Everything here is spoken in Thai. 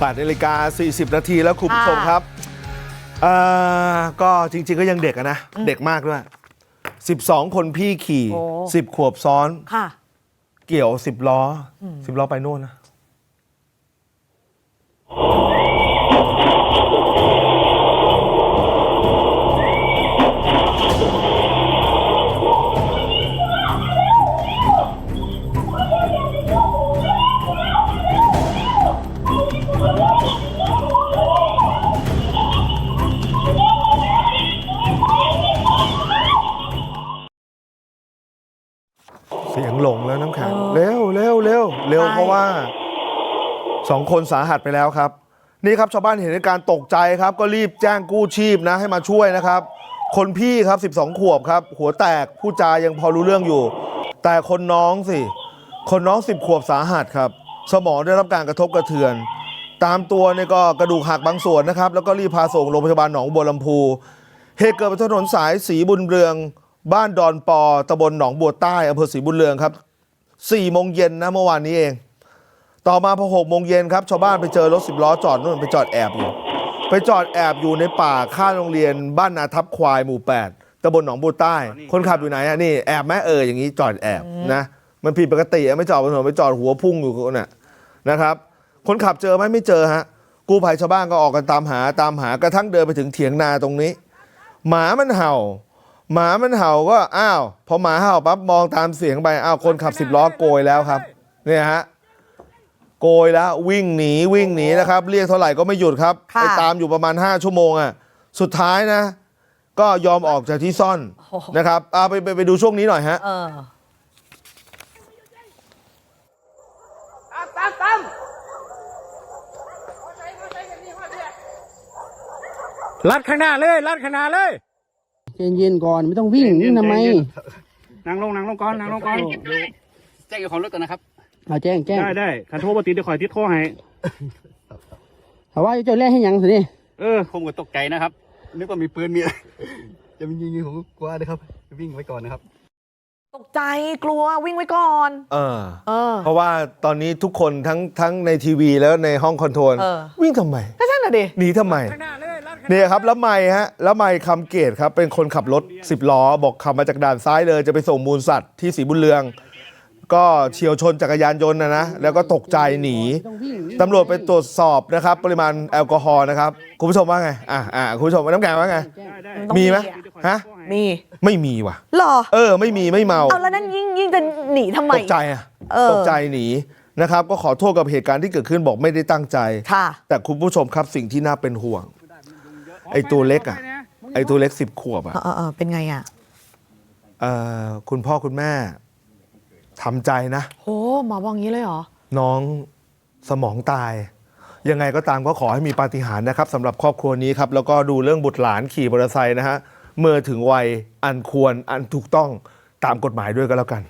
8นาฬิกา 40 นาทีแล้วคุณผู้ชมครับเอ่อก็จริง ๆ ก็ยังเด็กอะนะ เด็กมากด้วย 12 คนพี่ขี่ โอ้ 10 ขวบซ้อน ค่ะ เกี่ยว 10 ล้ออ10 ล้อไปโน่นนะ สียงหลงแล้วน้ำแข็งเออเร็วเร็วเร็วเร็วใช่เพราะว่าสองคนสาหัสไปแล้วครับ นี่ครับชาวบ้านเห็นเหตุการณ์ตกใจครับ ก็รีบแจ้งกู้ชีพนะให้มาช่วยนะครับ คนพี่ครับ 12 ขวบครับ หัวแตกผู้จายังพอรู้เรื่องอยู่ แต่คนน้องสิ คนน้อง 10 ขวบสาหัสครับ สมองได้รับการกระทบกระเทือน ตามตัวเนี่ยก็กระดูกหักบางส่วนนะครับ แล้วก็รีบพาส่งโรงพยาบาลหนองบัวลำพูเหตุเกิดบนถนนสายสีบุญเรือง บ้านดอนปอตำบลหนองบัวใต้อำเภอศรีบุญเรืองครับสี่โมงเย็นนะเมื่อวานนี้เอง ต่อมาพอหกโมงเย็นครับชาวบ้านไปเจอรถสิบล้อจอดนู่นไปจอดแอบอยู่ ไปจอดแอบอยู่ในป่าข้างโรงเรียนบ้านนาทับควายหมู่แปดตำบลหนองบัวใต้ คนขับอยู่ไหนอะนี่แอบแม่เอออย่างนี้จอดแอบนะมันผิดปกติไม่จอดบนถนนไปจอดหัวพุ่งอยู่น่ะนะครับ คนขับเจอไหมไม่เจอฮะกู้ภัยชาวบ้านก็ออกกันตามหาตามหากระทั่งเดินไปถึงเถียงนาตรงนี้ หมามันเห่า หมามันเห่าก็อ้าวพอหมาเห่าปั๊บมองตามเสียงไปอ้าวคนขับสิบล้อโกยแล้วครับเนี่ยฮะโกยแล้ววิ่งหนีวิ่งหนีนะครับ เรียกเท่าไหร่ก็ไม่หยุดครับค่ะไปตามอยู่ประมาณ 5 ชั่วโมงอะสุดท้ายนะ ก็ยอมออกจากที่ซ่อนโอ้โหนะครับเอาไปไปไปดูช่วงนี้หน่อยฮะเออลัดข้างหน้าเลยลัดข้างหน้าเลย ใจเย็นๆก่อนไม่ต้องวิ่งวิ่งทำไมนั่งลงนั่งลงก่อนนั่งลงก่อนแจ้งเจ้าของรถก่อนนะครับเอาแจ้งแจ้งได้ได้ขันโทรปติดเดี๋ยวคอยติดโทรให้เขาว่าจะแล่ให้หยังสินี่เออผมก็ตกใจนะครับนึกว่ามีปืนมีอะไรจะมียิงๆผมก็กลัวนะครับวิ่งไว้ก่อนนะครับ ตกใจกลัววิ่งไว้ก่อน เออเออ เพราะว่าตอนนี้ทุกคนทั้งทั้งในทีวีแล้วในห้องคอนโทรลเออวิ่งทำไมก็ใช่น่ะดิหนีทำไมข้างหน้า เลยลัดข้างหน้าเนี่ยครับแล้วไม่ฮะแล้วไม่คำเกตครับเป็นคนขับรถ10ล้อบอกขับมาจากด่านซ้ายเลยจะไปส่งมูลสัตว์ที่ศรีบุญเรือง ก็เฉียวชนจักรยานยนต์นะนะแล้วก็ตกใจหนีไม่ต้องวิ่งตำรวจไปตรวจสอบนะครับ ปริมาณแอลกอฮอล์นะครับคุณผู้ชมว่าไงอะอะคุณผู้ชมน้ำแข็งว่าไงได้ได้ต้องมีไหมอะฮะมีไม่มีว่ะเหรอเออ ไม่มีไม่เมาเอาแล้วนั่นยิ่งยิ่งจะหนีทำไมตกใจอะเออตกใจหนีนะครับ ก็ขอโทษกับเหตุการณ์ที่เกิดขึ้นบอกไม่ได้ตั้งใจค่ะแต่คุณผู้ชมครับสิ่งที่น่าเป็นห่วง ไอ้ตัวเล็กอะไอ้ตัวเล็กสิบขวบอะเออเออเออเป็นไงอะเอ่อคุณพ่อคุณแม่ทำใจนะ โหหมอบอกงี้เลยเหรอ น้องสมองตาย ยังไงก็ตามก็ขอให้มีปาฏิหาริย์นะครับสำหรับครอบครัวนี้ครับ แล้วก็ดูเรื่องบุตรหลานขี่มอเตอร์ไซค์นะฮะเมื่อถึงวัยอันควรอันถูกต้องตามกฎหมายด้วยก็แล้วกัน